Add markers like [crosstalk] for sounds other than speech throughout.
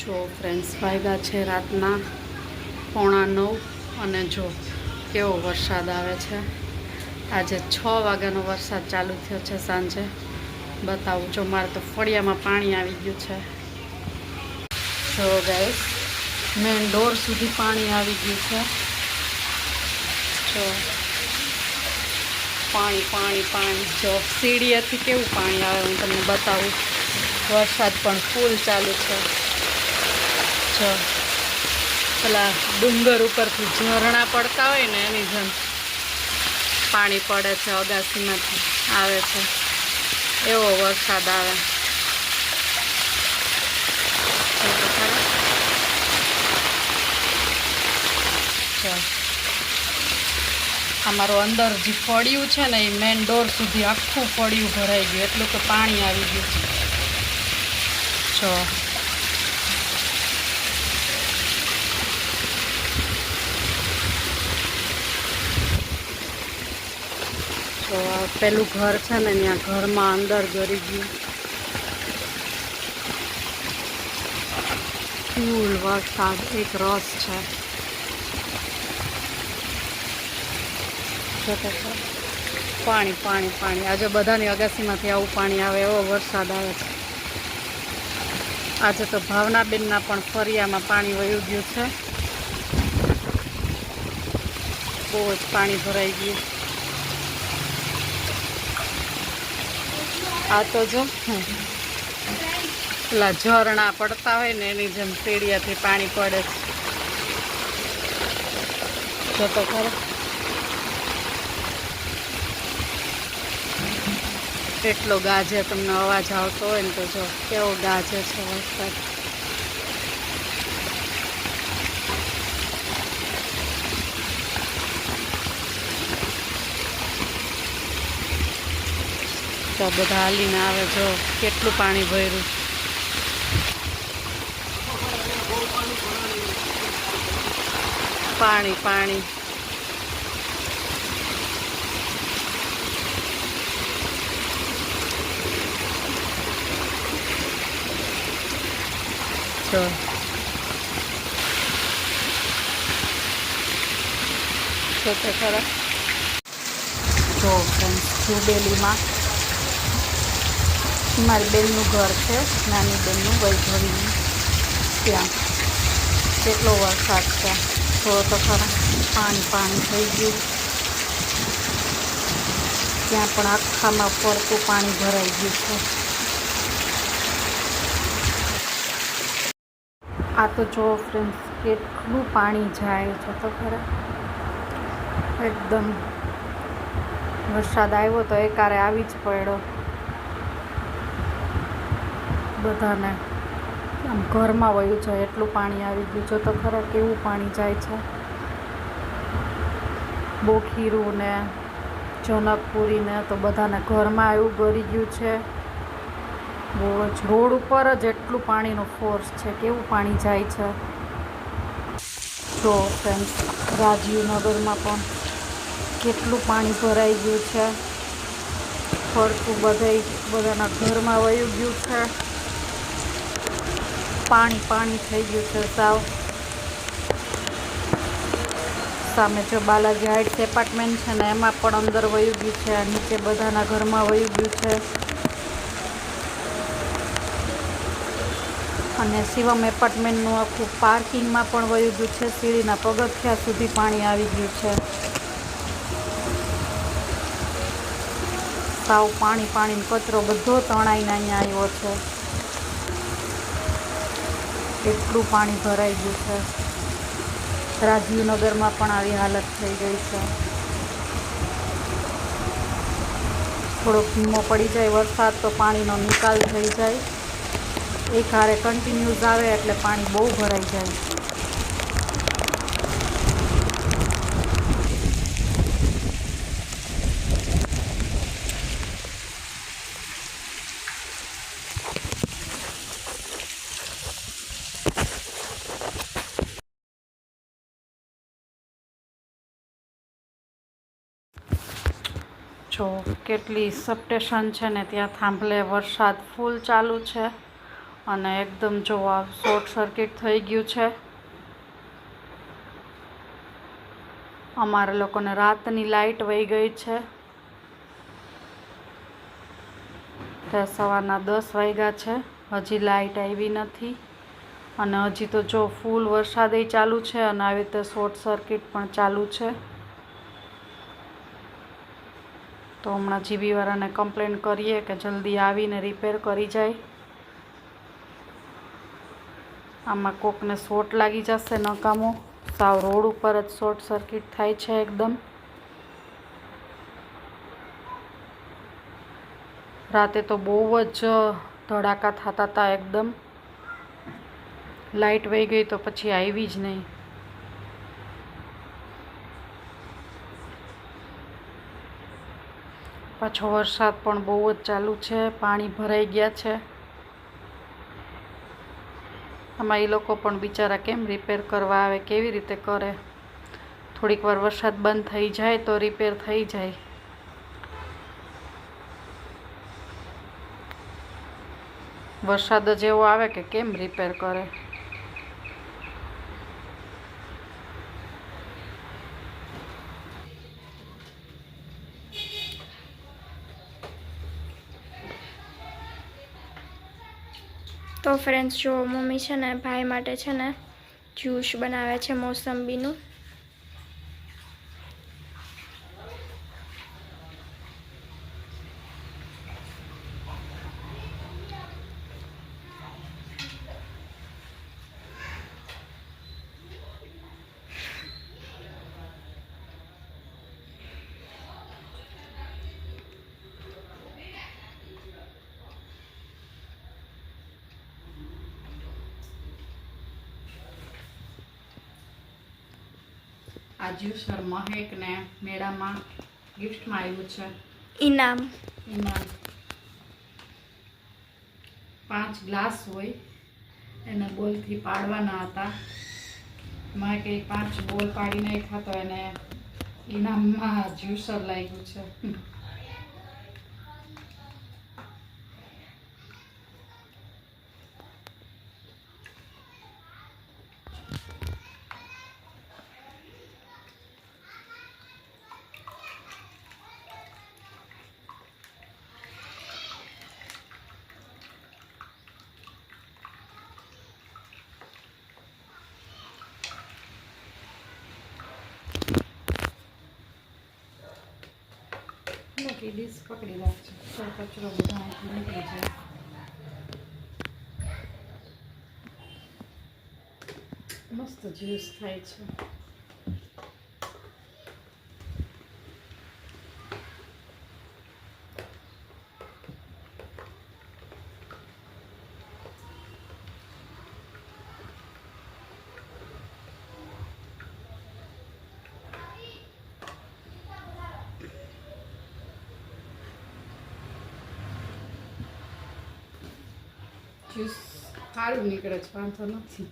જો ફ્રેન્ડ્સ વાગ્યા છે રાતના પોણા નવ અને જો કેવો વરસાદ આવે છે. આજે છ વાગ્યાનો વરસાદ ચાલુ થયો છે સાંજે. બતાવું, જો મારે તો ફળિયામાં પાણી આવી ગયું છે. જો ગાઈસ મેન ડોર સુધી પાણી આવી ગયું છે. જો પાણી પાણી પાણી. જો સીડીએથી કેવું પાણી આવે હું તમને બતાવું. વરસાદ પણ ફૂલ ચાલુ છે. જો પેલા ડુંગર ઉપરથી ઝરણા પડતા હોય ને એની જેમ પાણી પડે છે, અગાસીમાંથી આવે છે. એવો વરસાદ આવે. અમારું અંદર જે ફળિયું છે ને એ મેન ડોર સુધી આખું ફળિયું ભરાઈ ગયું. એટલું કે પાણી આવી ગયું છે. જો. આ પેલું ઘર છે ને, ત્યાં ઘરમાં અંદર ગરી ગયું. ફૂલ વરસાદ, એક રસ છે. તો. પાણી પાણી પાણી. આજે બધાની અગાસીમાંથી આવું પાણી આવે, એવો વરસાદ આવે છે. આજે તો ભાવનાબેનના પણ ફરિયામાં પાણી વહી ગયું છે. બહુ જ પાણી ભરાઈ ગયું. આ તો જો પેલા ઝરણા પડતા હોય ને એની જેમ સીડિયાથી પાણી પડે. છે તો ખરો. કેટલો ગાજે તમને અવાજ આવતો હોય ને તો જો, કેવો ગાજે છે વરસાદ. તો બધા હાલીને આવે જો કેટલું પાણી ભર્યું. પાણી પાણી. જો. તો ખરા. જો ફ્રેન્ડ જુબેલીમાં મારી બેનનું ઘર છે, નાની બેનનું, વૈભવીનું. ત્યાં કેટલો વરસાદ છે. થોડો તો ખરા પાણી પાણી થઈ ગયું. ત્યાં પણ આખામાં ફરતું પાણી ભરાઈ ગયું છે. આ તો જો ફ્રેન્ડ્સ કેટલું પાણી જાય છે તો ખરા. એકદમ વરસાદ આવ્યો તો એકારે આવી જ પડ્યો. બધાને. આમ ઘરમાં વયું છે, એટલું પાણી આવી ગયું છે, તો ખરા કેવું પાણી જાય છે? બોખીરું ને જનકપુરી ને તો બધાને ઘરમાં એવું ભરી ગયું છે. બહુ જ રોડ ઉપર જ એટલું પાણીનો ફોર્સ છે, કેવું પાણી જાય છે? તો ફ્રેન્ડ રાજીવનગરમાં પણ કેટલું પાણી ભરાઈ ગયું છે. ફરતું બધે, બધાના ઘરમાં વયું ગયું છે. પાણી પાણી થઈ ગયું છે સાવ. સામે જો બાલાજી હાઇટ્સ એપાર્ટમેન્ટ છે ને, એમાં પણ અંદર વયું ગયું છે નીચે બધાના ઘરમાં વયું ગયું છે. અને શિવમ એપાર્ટમેન્ટનું આખું પાર્કિંગમાં પણ વયું ગયું છે, સીડીના પગથિયા સુધી પાણી આવી ગયું છે. સાવ પાણી પાણી કચરો બધો તણાઈને અહીંયા આવ્યો છે. એટલું પાણી ભરાઈ ગયું છે. રાજીવનગરમાં પણ આવી હાલત થઈ ગઈ છે. થોડોક ધીમો પડી જાય વરસાદ તો પાણીનો નિકાલ થઈ જાય. એક હારે કન્ટિન્યુઝ આવે એટલે પાણી બહુ ભરાઈ જાય. જો કેટલી સબસ્ટેશન છે ને ત્યાં થાંભલે વરસાદ ફૂલ ચાલુ છે અને એકદમ જો આ શોર્ટ સર્કિટ થઈ ગયું છે. અમારે લોકોને રાતની લાઇટ વહી ગઈ છે. ત્યાં સવારના દસ વાગ્યા છે. હજી લાઇટ આવી નથી અને હજી તો જો ફૂલ વરસાદ ચાલુ છે અને આવી રીતે શોર્ટ સર્કિટ પણ ચાલુ છે. તો હમણાં જીબીવાળાને કમ્પ્લેન કરીએ કે જલ્દી આવીને રિપેર કરી જાય. આમાં કોકને શોર્ટ લાગી જશે નકામો. સાવ રોડ ઉપર જ શોર્ટ સર્કિટ થાય છે એકદમ. રાતે તો બહુ જ ધડાકા થતા હતા એકદમ. લાઈટ વહી ગઈ તો પછી આવી જ નહીં. પાછો વરસાદ પણ બહુ જ ચાલુ છે, પાણી ભરાઈ ગયા છે. આમાં એ લોકો પણ બિચારા કેમ રિપેર કરવા આવે, કેવી રીતે કરે? થોડીક વાર વરસાદ બંધ થઈ જાય તો રિપેર થઈ જાય. વરસાદ જ એવો આવે કે કેમ રિપેર કરે? તો ફ્રેન્ડ્સ જો મમ્મી છે ને ભાઈ માટે છે ને જ્યુસ બનાવે છે મોસંબીનું. આ જ્યુસર મહેકને મેળામાં ગિફ્ટમાં આવ્યું છે. ઇનામ. ઇનામ. પાંચ ગ્લાસ હોય એને બોલથી પાડવાના હતા. મેં કંઈ પાંચ બોલ પાડી નાખ્યા તો એને ઇનામમાં જ્યુસર લાગ્યું છે. બાકી ડીશ પકડી રાખજો. તો કચરો બધો નીકળી જાય. મસ્ત જ્યુસ થાય છે. જ્યુસ સારું નીકળે છે વાંધો નથી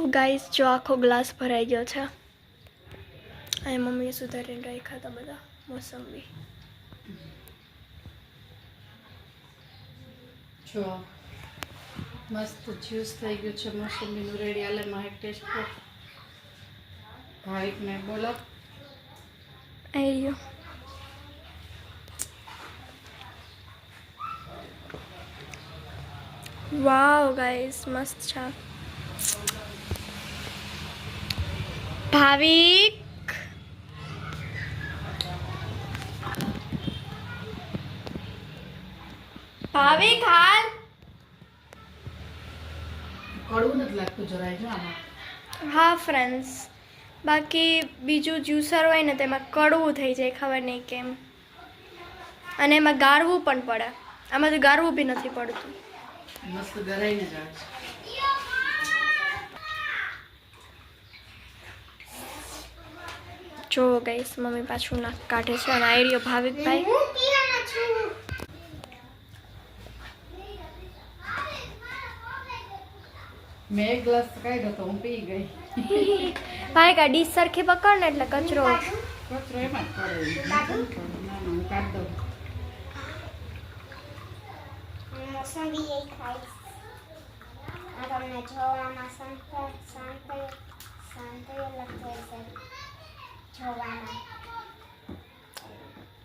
તો ગાઈસ જો આખો ગ્લાસ ભરાઈ ગયો છે. અને મમ્મીએ સુધારીને રાખ્યા હતા બધા મોસંબી. જો મસ્ત જ્યુસ થઈ ગયું છે મોસંબીનું રેડી આલે માં એક ટેસ્ટ કર ભાવિકને બોલો. આવી ગયો વાવ ગાઈસ મસ્ત છે. ભાવિક. ભાવિક હાલ. કડવું નથી લાગતું જરાય જો આમાં. હા ફ્રેન્ડ્સ બાકી બીજું જ્યુસર હોય ને તેમાં કડવું થઈ જાય ખબર નહીં કેમ. અને એમાં ગાળવું પણ પડે. આમાં તો ગાળવું બી નથી પડતું. મસ્ત ગરાઈને જ આવે છે જો ગઈશ મમ્મી પાછું નાક કાઢે છે અને આઈડિયો ભાવિકભાઈ. મેં એક ગ્લાસ કાઢ્યો તો હું પી ગઈ. [laughs] ભાઈ કા ડીશ સરખી પકડ ને એટલે કચરો. કચરો એમાં જ પડે. ના ના કાઢ દઉં. મોસંબી એ ખાઈશ આ તમને જોવામાં શાંત શાંત શાંત લગતો હશે જોવામાં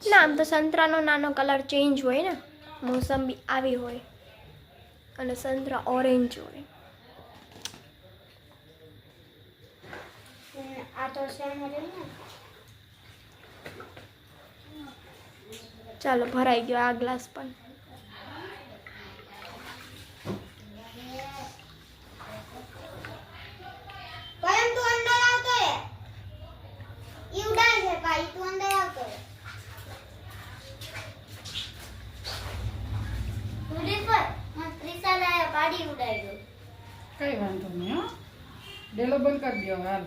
ના આમ તો સંતરાનો નાનો કલર ચેન્જ હોય ને મોસંબી આવી હોય અને સંતરા ઓરેન્જ હોય. ચાલો ભરાઈ ગયો આ ગ્લાસ પણ પરંતુ અંદર આવતો રે ઈ ઉડાય છે ભાઈ તું અંદર આવતો રે ઉડી પર મત ત્રિશાલ આયા પાડી ઉડાઈ ગયો કઈ વાંધો નહીં હો દો હાલ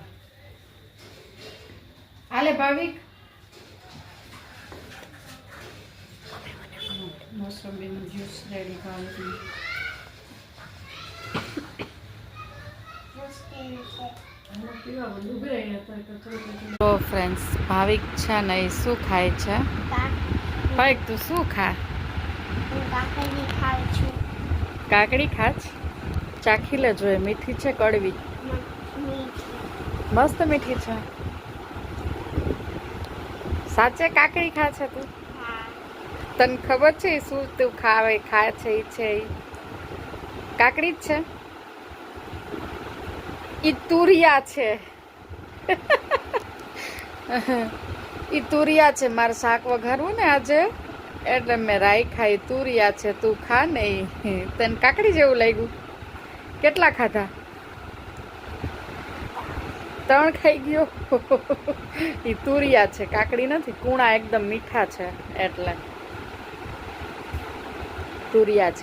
હાલે ભાવિક. મોસંબીનું જ્યુસ રેડી ભાવિક તો ફ્રેન્ડ્સ ભાવિક છે ને એ શું ખાય છે? ભાવિક તું શું ખા? કાકડી છું. કાકડી ખાચ ચાખી લેજો એ મીઠી છે કડવી. મસ્ત મીઠી છે. સાચે કાકડી ખા છે તું? તને ખબર છે શું તું ખાવે ખાય છે એ છે એ કાકડી જ છે? ઈ તુરિયા છે. [laughs] ઈ તુરિયા છે. મારે શાક વઘારવું ને આજે. એટલે મેં રાઈ ખાઈ, તુરિયા છે. તું ખા ને તને કાકડી જેવું લાગ્યું. કેટલા ખાધા? ત્રણ ખાઈ ગયો. એ તુરિયા છે, કાકડી નથી, કૂણા એકદમ મીઠા છે, એટલે. તુરિયા જ.